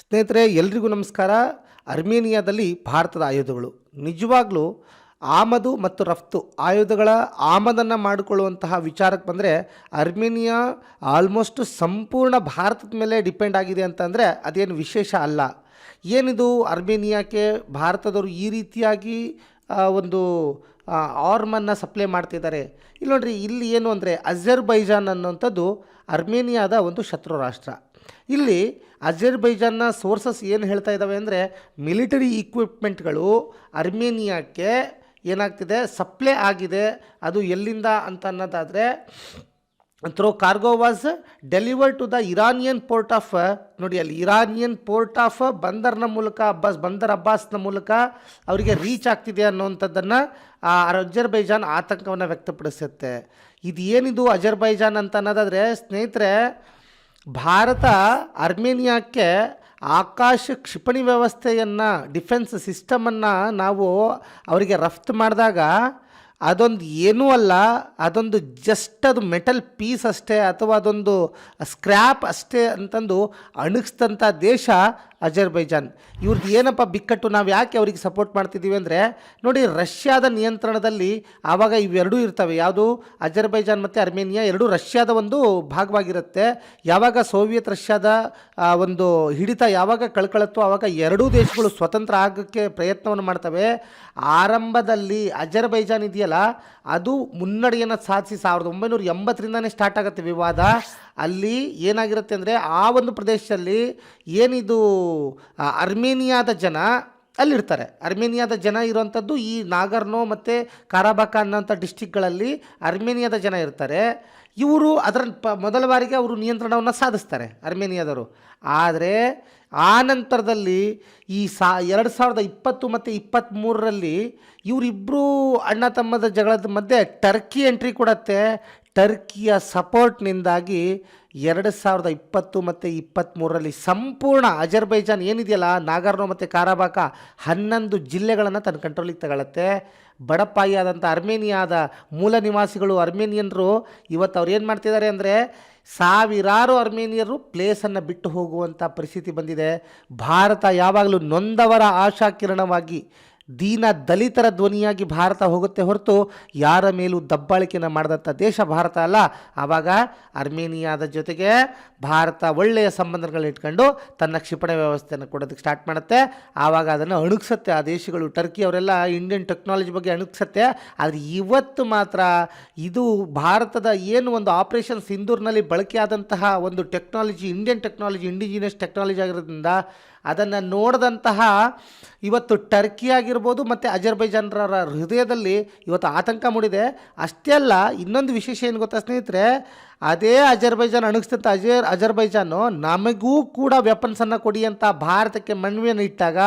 ಸ್ನೇಹಿತರೆ, ಎಲ್ರಿಗೂ ನಮಸ್ಕಾರ. ಅರ್ಮೇನಿಯಾದಲ್ಲಿ ಭಾರತದ ಆಯುಧಗಳು. ನಿಜವಾಗ್ಲೂ ಆಮದು ಮತ್ತು ರಫ್ತು ಆಯುಧಗಳ ಆಮದನ್ನು ಮಾಡಿಕೊಳ್ಳುವಂತಹ ವಿಚಾರಕ್ಕೆ ಬಂದರೆ ಅರ್ಮೇನಿಯಾ ಆಲ್ಮೋಸ್ಟ್ ಸಂಪೂರ್ಣ ಭಾರತದ ಮೇಲೆ ಡಿಪೆಂಡ್ ಆಗಿದೆ ಅಂತಂದರೆ ಅದೇನು ವಿಶೇಷ ಅಲ್ಲ. ಏನಿದು? ಅರ್ಮೇನಿಯಾಕ್ಕೆ ಭಾರತದವರು ಈ ರೀತಿಯಾಗಿ ಒಂದು ಆರ್ಮನ್ನು ಸಪ್ಲೈ ಮಾಡ್ತಿದ್ದಾರೆ. ಇಲ್ಲಿ ನೋಡ್ರಿ ಇಲ್ಲಿ ಏನು ಅಂದರೆ ಅಜರ್ಬೈಜಾನ್ ಅನ್ನೋಂಥದ್ದು ಅರ್ಮೇನಿಯಾದ ಒಂದು ಶತ್ರು ರಾಷ್ಟ್ರ. ಇಲ್ಲಿ ಅಜರ್ಬೈಜಾನ್ನ ಸೋರ್ಸಸ್ ಏನು ಹೇಳ್ತಾ ಇದ್ದಾವೆ ಅಂದರೆ ಮಿಲಿಟರಿ ಇಕ್ವಿಪ್ಮೆಂಟ್ಗಳು ಅರ್ಮೇನಿಯಾಕ್ಕೆ ಏನಾಗ್ತಿದೆ, ಸಪ್ಲೈ ಆಗಿದೆ, ಅದು ಎಲ್ಲಿಂದ ಅಂತ ಅನ್ನೋದಾದರೆ, through cargo was delivered to the Iranian port of, ನೋಡಿ ಅಲ್ಲಿ ಇರಾನಿಯನ್ ಪೋರ್ಟ್ ಆಫ್ ಬಂದರ್ನ ಮೂಲಕ, ಅಬ್ಬಾಸ್, ಬಂದರ್ ಅಬ್ಬಾಸ್ನ ಮೂಲಕ ಅವರಿಗೆ ರೀಚ್ ಆಗ್ತಿದೆ ಅನ್ನೋವಂಥದ್ದನ್ನು ಆ ಅಜರ್ಬೈಜಾನ್ ಆತಂಕವನ್ನು ವ್ಯಕ್ತಪಡಿಸುತ್ತೆ. ಇದು ಏನಿದು ಅಜರ್ಬೈಜಾನ್ ಅಂತ ಅನ್ನೋದಾದರೆ, ಸ್ನೇಹಿತರೆ ಭಾರತ ಅರ್ಮೇನಿಯಾಕ್ಕೆ ಆಕಾಶ ಕ್ಷಿಪಣಿ ವ್ಯವಸ್ಥೆಯನ್ನು, ಡಿಫೆನ್ಸ್ ಸಿಸ್ಟಮನ್ನು ನಾವು ಅವರಿಗೆ ರಫ್ತು ಮಾಡಿದಾಗ ಅದೊಂದು ಏನೂ ಅಲ್ಲ, ಅದೊಂದು ಜಸ್ಟ್ ಅದು ಮೆಟಲ್ ಪೀಸ್ ಅಷ್ಟೇ ಅಥವಾ ಅದೊಂದು ಸ್ಕ್ರ್ಯಾಪ್ ಅಷ್ಟೇ ಅಂತಂದು ಅಣಗಿಸಿದಂಥ ದೇಶ ಅಜರ್ಬೈಜಾನ್. ಇವ್ರದ್ದು ಏನಪ್ಪ ಬಿಕ್ಕಟ್ಟು, ನಾವು ಯಾಕೆ ಅವ್ರಿಗೆ ಸಪೋರ್ಟ್ ಮಾಡ್ತಿದ್ದೀವಿ ಅಂದರೆ, ನೋಡಿ ರಷ್ಯಾದ ನಿಯಂತ್ರಣದಲ್ಲಿ ಆವಾಗ ಇವೆರಡೂ ಇರ್ತವೆ. ಯಾವುದು? ಅಜರ್ಬೈಜಾನ್ ಮತ್ತು ಅರ್ಮೇನಿಯಾ ಎರಡೂ ರಷ್ಯಾದ ಒಂದು ಭಾಗವಾಗಿರುತ್ತೆ. ಯಾವಾಗ ಸೋವಿಯತ್ ರಷ್ಯಾದ ಒಂದು ಹಿಡಿತ, ಯಾವಾಗ ಕಳ್ಕೊಳತ್ತೋ ಆವಾಗ ಎರಡೂ ದೇಶಗಳು ಸ್ವತಂತ್ರ ಆಗೋಕ್ಕೆ ಪ್ರಯತ್ನವನ್ನು ಮಾಡ್ತವೆ. ಆರಂಭದಲ್ಲಿ ಅಜರ್ಬೈಜಾನ್ ಇದೆಯಲ್ಲ, ಅದು ಮುನ್ನಡೆಯನ್ನು ಸಾಧಿಸಿ ಸಾವಿರದ ಒಂಬೈನೂರ ಎಂಬತ್ತರಿಂದನೇ ಸ್ಟಾರ್ಟ್ ಆಗುತ್ತೆ ವಿವಾದ. ಅಲ್ಲಿ ಏನಾಗಿರುತ್ತೆ ಅಂದರೆ ಆ ಒಂದು ಪ್ರದೇಶದಲ್ಲಿ ಏನಿದು ಅರ್ಮೇನಿಯಾದ ಜನ ಅಲ್ಲಿರ್ತಾರೆ. ಅರ್ಮೇನಿಯಾದ ಜನ ಇರುವಂಥದ್ದು ಈ ನಾಗರ್ನೋ ಮತ್ತು ಕಾರಾಬಾಕ ಅನ್ನೋಂಥ ಡಿಸ್ಟಿಕ್ಗಳಲ್ಲಿ ಅರ್ಮೇನಿಯಾದ ಜನ ಇರ್ತಾರೆ. ಇವರು ಅದರ ಪ, ಮೊದಲ ಬಾರಿಗೆ ಅವರು ನಿಯಂತ್ರಣವನ್ನು ಸಾಧಿಸ್ತಾರೆ ಅರ್ಮೇನಿಯಾದವರು. ಆದರೆ ಆ ನಂತರದಲ್ಲಿ ಈ ಸಾ, ಎರಡು ಸಾವಿರದ ಇಪ್ಪತ್ತು ಮತ್ತು ಇಪ್ಪತ್ತ್ಮೂರರಲ್ಲಿ ಇವರಿಬ್ಬರು ಅಣ್ಣ ತಮ್ಮದ ಜಗಳದ ಮಧ್ಯೆ ಟರ್ಕಿ ಎಂಟ್ರಿ ಕೊಡತ್ತೆ. ಟರ್ಕಿಯ ಸಪೋರ್ಟ್ನಿಂದಾಗಿ ಎರಡು ಸಾವಿರದ ಇಪ್ಪತ್ತು ಮತ್ತು ಇಪ್ಪತ್ತ್ಮೂರರಲ್ಲಿ ಸಂಪೂರ್ಣ ಅಜರ್ಬೈಜಾನ್ ಏನಿದೆಯಲ್ಲ ನಾಗಾರ್ನೋ ಮತ್ತು ಕಾರಾಬಾಕ, ಹನ್ನೊಂದು ಜಿಲ್ಲೆಗಳನ್ನು ತನ್ನ ಕಂಟ್ರೋಲಿಗೆ ತಗೊಳತ್ತೆ. ಬಡಪಾಯಿಯಾದಂಥ ಅರ್ಮೇನಿಯಾದ ಮೂಲ ನಿವಾಸಿಗಳು ಅರ್ಮೇನಿಯನ್ರು, ಇವತ್ತು ಅವ್ರು ಏನು ಮಾಡ್ತಿದ್ದಾರೆ ಅಂದರೆ, ಸಾವಿರಾರು ಅರ್ಮೇನಿಯರು ಪ್ಲೇಸನ್ನು ಬಿಟ್ಟು ಹೋಗುವಂಥ ಪರಿಸ್ಥಿತಿ ಬಂದಿದೆ. ಭಾರತ ಯಾವಾಗಲೂ ನೊಂದವರ ಆಶಾಕಿರಣವಾಗಿ ದೀನ ದಲಿತರ ಧ್ವನಿಯಾಗಿ ಭಾರತ ಹೋಗುತ್ತೆ ಹೊರತು ಯಾರ ಮೇಲೂ ದಬ್ಬಾಳಿಕೆನ ಮಾಡಿದಂಥ ದೇಶ ಭಾರತ ಅಲ್ಲ. ಆವಾಗ ಅರ್ಮೇನಿಯಾದ ಜೊತೆಗೆ ಭಾರತ ಒಳ್ಳೆಯ ಸಂಬಂಧಗಳನ್ನ ಇಟ್ಕೊಂಡು ತನ್ನ ಕ್ಷಿಪಣಿ ವ್ಯವಸ್ಥೆಯನ್ನು ಕೊಡೋದಕ್ಕೆ ಸ್ಟಾರ್ಟ್ ಮಾಡುತ್ತೆ. ಆವಾಗ ಅದನ್ನು ಅಣುಗಿಸುತ್ತೆ ಆ ದೇಶಗಳು ಟರ್ಕಿ ಅವರೆಲ್ಲ ಇಂಡಿಯನ್ ಟೆಕ್ನಾಲಜಿ ಬಗ್ಗೆ ಅಣುಗಿಸುತ್ತೆ ಆದರೆ ಇವತ್ತು ಮಾತ್ರ ಇದು ಭಾರತದ ಏನು ಒಂದು ಆಪರೇಷನ್ ಸಿಂಧೂರ್ನಲ್ಲಿ ಬಳಕೆಯಾದಂತಹ ಒಂದು technology Indian technology indigenous technology ಆಗಿರೋದ್ರಿಂದ ಅದನ್ನು ನೋಡಿದಂತಹ ಇವತ್ತು ಟರ್ಕಿ ಆಗಿರ್ಬೋದು ಮತ್ತು ಅಜರ್ಬೈಜಾನ್ರ ಹೃದಯದಲ್ಲಿ ಇವತ್ತು ಆತಂಕ ಮೂಡಿದೆ. ಅಷ್ಟೇ ಅಲ್ಲ, ಇನ್ನೊಂದು ವಿಶೇಷ ಏನು ಗೊತ್ತಾ ಸ್ನೇಹಿತರೆ? ಅದೇ ಅಜರ್ಬೈಜಾನ್ ಅಣಗಿಸ್ತಂಥ ಅಜರ್, ಅಜರ್ಬೈಜಾನು ನಮಗೂ ಕೂಡ ವೆಪನ್ಸನ್ನು ಕೊಡಿ ಅಂತ ಭಾರತಕ್ಕೆ ಮನವಿಯನ್ನು ಇಟ್ಟಾಗ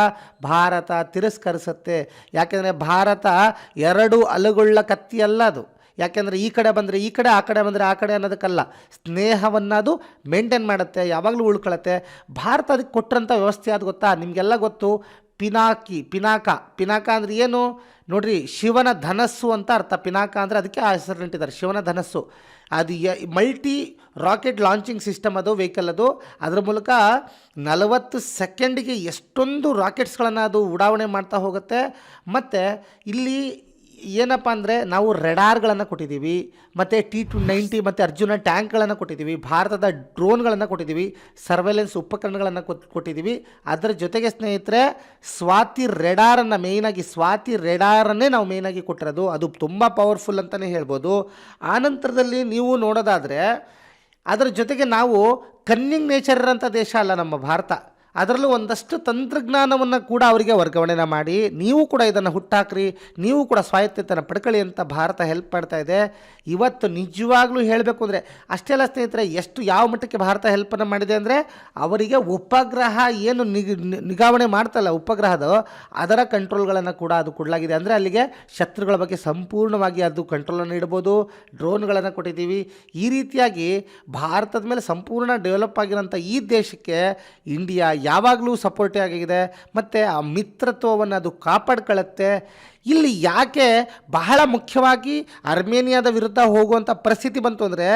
ಭಾರತ ತಿರಸ್ಕರಿಸುತ್ತೆ. ಯಾಕೆಂದರೆ ಭಾರತ ಎರಡು ಅಲುಗುಳ್ಳ ಕತ್ತಿಯಲ್ಲ ಅದು. ಯಾಕೆಂದರೆ ಈ ಕಡೆ ಬಂದರೆ ಈ ಕಡೆ, ಆ ಕಡೆ ಬಂದರೆ ಆ ಕಡೆ ಅನ್ನೋದಕ್ಕಲ್ಲ. ಸ್ನೇಹವನ್ನು ಅದು ಮೇಂಟೈನ್ ಮಾಡುತ್ತೆ, ಯಾವಾಗಲೂ ಉಳ್ಕೊಳ್ಳುತ್ತೆ ಭಾರತ ಅದಕ್ಕೆ ಕೊಟ್ಟರಂಥ ವ್ಯವಸ್ಥೆ ಅದು ಗೊತ್ತಾ? ನಿಮಗೆಲ್ಲ ಗೊತ್ತು, ಪಿನಾಕಿ, ಪಿನಾಕ. ಪಿನಾಕ ಅಂದರೆ ಏನು? ನೋಡಿರಿ, ಶಿವನ ಧನಸ್ಸು ಅಂತ ಅರ್ಥ. ಪಿನಾಕ ಅಂದರೆ ಅದಕ್ಕೆ ಆ ಹೆಸರು ಇಟ್ಟಿದ್ದಾರೆ, ಶಿವನ ಧನಸ್ಸು. ಅದು ಮಲ್ಟಿ ರಾಕೆಟ್ ಲಾಂಚಿಂಗ್ ಸಿಸ್ಟಮ್ ಅದು ವೆಹಿಕಲ್ ಅದು. ಅದರ ಮೂಲಕ ನಲವತ್ತು ಸೆಕೆಂಡಿಗೆ ಎಷ್ಟೊಂದು ರಾಕೆಟ್ಸ್ಗಳನ್ನು ಅದು ಉಡಾವಣೆ ಮಾಡ್ತಾ ಹೋಗುತ್ತೆ. ಮತ್ತು ಇಲ್ಲಿ ಏನಪ್ಪ ಅಂದರೆ ನಾವು ರೆಡಾರ್ಗಳನ್ನು ಕೊಟ್ಟಿದ್ದೀವಿ, ಮತ್ತು ಟಿ ಟು ನೈಂಟಿ ಮತ್ತು ಅರ್ಜುನ ಟ್ಯಾಂಕ್ಗಳನ್ನು ಕೊಟ್ಟಿದ್ದೀವಿ, ಭಾರತದ ಡ್ರೋನ್ಗಳನ್ನು ಕೊಟ್ಟಿದ್ದೀವಿ, ಸರ್ವೆಲೆನ್ಸ್ ಉಪಕರಣಗಳನ್ನು ಕೊಟ್, ಕೊಟ್ಟಿದ್ದೀವಿ. ಅದರ ಜೊತೆಗೆ ಸ್ನೇಹಿತರೆ, ಸ್ವಾತಿ ರೆಡಾರನ್ನು ಮೇಯ್ನಾಗಿ ಸ್ವಾತಿ ರೆಡಾರನ್ನೇ ನಾವು ಮೇಯ್ನಾಗಿ ಕೊಟ್ಟಿರೋದು, ಅದು ತುಂಬ ಪವರ್ಫುಲ್ ಅಂತಲೇ ಹೇಳ್ಬೋದು. ಆನಂತರದಲ್ಲಿ ನೀವು ನೋಡೋದಾದರೆ, ಅದರ ಜೊತೆಗೆ ನಾವು ಕನ್ನಿಂಗ್ ನೇಚರ್ ಇರೋಂಥ ದೇಶ ಅಲ್ಲ ನಮ್ಮ ಭಾರತ. ಅದರಲ್ಲೂ ಒಂದಷ್ಟು ತಂತ್ರಜ್ಞಾನವನ್ನು ಕೂಡ ಅವರಿಗೆ ವರ್ಗಾವಣೆನ ಮಾಡಿ, ನೀವು ಕೂಡ ಇದನ್ನು ಹುಟ್ಟಾಕ್ರಿ, ನೀವು ಕೂಡ ಸ್ವಾಯತ್ತತೆಯನ್ನು ಪಡ್ಕೊಳ್ಳಿ ಅಂತ ಭಾರತ ಹೆಲ್ಪ್ ಮಾಡ್ತಾ ಇದೆ. ಇವತ್ತು ನಿಜವಾಗ್ಲೂ ಹೇಳಬೇಕು ಅಂದರೆ ಅಷ್ಟೆಲ್ಲ ಸ್ನೇಹಿತರೆ, ಎಷ್ಟು ಯಾವ ಮಟ್ಟಕ್ಕೆ ಭಾರತ ಹೆಲ್ಪನ್ನು ಮಾಡಿದೆ ಅಂದರೆ, ಅವರಿಗೆ ಉಪಗ್ರಹ ಏನು ನಿಗ್, ನಿಗಾವಣೆ ಮಾಡ್ತಲ್ಲ ಉಪಗ್ರಹದ, ಅದರ ಕಂಟ್ರೋಲ್ಗಳನ್ನು ಕೂಡ ಅದು ಕೊಡಲಾಗಿದೆ. ಅಂದರೆ ಅಲ್ಲಿಗೆ ಶತ್ರುಗಳ ಬಗ್ಗೆ ಸಂಪೂರ್ಣವಾಗಿ ಅದು ಕಂಟ್ರೋಲನ್ನು ಇಡ್ಬೋದು ಡ್ರೋನ್ಗಳನ್ನು ಕೊಟ್ಟಿದ್ದೀವಿ. ಈ ರೀತಿಯಾಗಿ ಭಾರತದ ಮೇಲೆ ಸಂಪೂರ್ಣ ಡೆವಲಪ್ ಆಗಿರೋಂಥ ಈ ದೇಶಕ್ಕೆ ಇಂಡಿಯಾ ಯಾವಾಗಲೂ ಸಪೋರ್ಟಿವ್ ಆಗಿದೆ. ಮತ್ತು ಆ ಮಿತ್ರತ್ವವನ್ನು ಅದು ಕಾಪಾಡ್ಕೊಳ್ಳುತ್ತೆ ಇಲ್ಲಿ ಯಾಕೆ ಬಹಳ ಮುಖ್ಯವಾಗಿ ಅರ್ಮೇನಿಯಾದ ವಿರುದ್ಧ ಹೋಗುವಂಥ ಪರಿಸ್ಥಿತಿ ಬಂತು ಅಂದರೆ,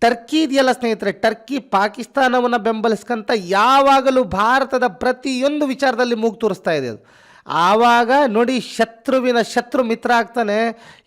ಟರ್ಕಿ ಇದೆಯಲ್ಲ ಸ್ನೇಹಿತರೆ, ಟರ್ಕಿ ಪಾಕಿಸ್ತಾನವನ್ನು ಬೆಂಬಲಿಸ್ಕಂತ ಯಾವಾಗಲೂ ಭಾರತದ ಪ್ರತಿಯೊಂದು ವಿಚಾರದಲ್ಲಿ ಮೂಗು ತೋರಿಸ್ತಾ ಇದೆ ಅದು. ಆವಾಗ ನೋಡಿ ಶತ್ರುವಿನ ಶತ್ರು ಮಿತ್ರ ಆಗ್ತಾನೆ.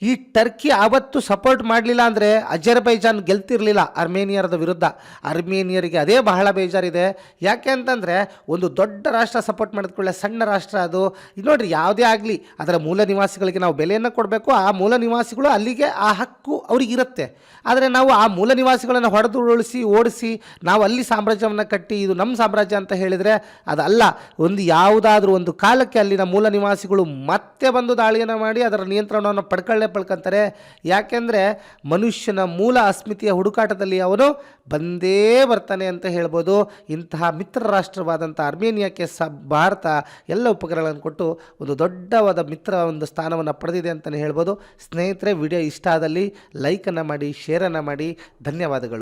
ಈ ಟರ್ಕಿ ಆವತ್ತು ಸಪೋರ್ಟ್ ಮಾಡಲಿಲ್ಲ ಅಂದರೆ ಅಜರ್ಬೈಜಾನ್ ಗೆಲ್ತಿರಲಿಲ್ಲ ಅರ್ಮೇನಿಯರದ ವಿರುದ್ಧ. ಅರ್ಮೇನಿಯರಿಗೆ ಅದೇ ಬಹಳ ಬೇಜಾರಿದೆ. ಯಾಕೆ ಅಂತಂದರೆ ಒಂದು ದೊಡ್ಡ ರಾಷ್ಟ್ರ ಸಪೋರ್ಟ್ ಮಾಡಿದ್ಕೊಳ್ಳೆ ಸಣ್ಣ ರಾಷ್ಟ್ರ ಅದು. ನೋಡಿರಿ ಯಾವುದೇ ಆಗಲಿ ಅದರ ಮೂಲ ನಿವಾಸಿಗಳಿಗೆ ನಾವು ಬೆಲೆಯನ್ನು ಕೊಡಬೇಕು. ಆ ಮೂಲ ನಿವಾಸಿಗಳು ಅಲ್ಲಿಗೆ ಆ ಹಕ್ಕು ಅವರಿಗಿರುತ್ತೆ. ಆದರೆ ನಾವು ಆ ಮೂಲ ನಿವಾಸಿಗಳನ್ನು ಹೊಡೆದು ಉರುಳಿಸಿ ಓಡಿಸಿ, ನಾವು ಅಲ್ಲಿ ಸಾಮ್ರಾಜ್ಯವನ್ನು ಕಟ್ಟಿ, ಇದು ನಮ್ಮ ಸಾಮ್ರಾಜ್ಯ ಅಂತ ಹೇಳಿದರೆ ಅದಲ್ಲ. ಒಂದು ಯಾವುದಾದ್ರೂ ಒಂದು ಕಾಲಕ್ಕೆ ಅಲ್ಲಿನ ಮೂಲ ನಿವಾಸಿಗಳು ಮತ್ತೆ ಬಂದು ದಾಳಿಯನ್ನು ಮಾಡಿ ಅದರ ನಿಯಂತ್ರಣವನ್ನು ಪಡ್ಕೊಳ್ಳೇ ಪಡ್ಕೊಂತಾರೆ ಯಾಕೆಂದರೆ ಮನುಷ್ಯನ ಮೂಲ ಅಸ್ಮಿತೆಯ ಹುಡುಕಾಟದಲ್ಲಿ ಅವನು ಬಂದೇ ಬರ್ತಾನೆ ಅಂತ ಹೇಳ್ಬೋದು. ಇಂತಹ ಮಿತ್ರ ರಾಷ್ಟ್ರವಾದಂಥ ಅರ್ಮೇನಿಯಾಕ್ಕೆ ಸ ಭಾರತ ಎಲ್ಲ ಉಪಕರಣಗಳನ್ನು ಕೊಟ್ಟು ಒಂದು ದೊಡ್ಡವಾದ ಮಿತ್ರ ಒಂದು ಸ್ಥಾನವನ್ನು ಪಡೆದಿದೆ ಅಂತಲೇ ಹೇಳ್ಬೋದು. ಸ್ನೇಹಿತರೆ, ವಿಡಿಯೋ ಇಷ್ಟ ಆದಲ್ಲಿ ಲೈಕನ್ನು ಮಾಡಿ, ಶೇರನ್ನು ಮಾಡಿ. ಧನ್ಯವಾದಗಳು.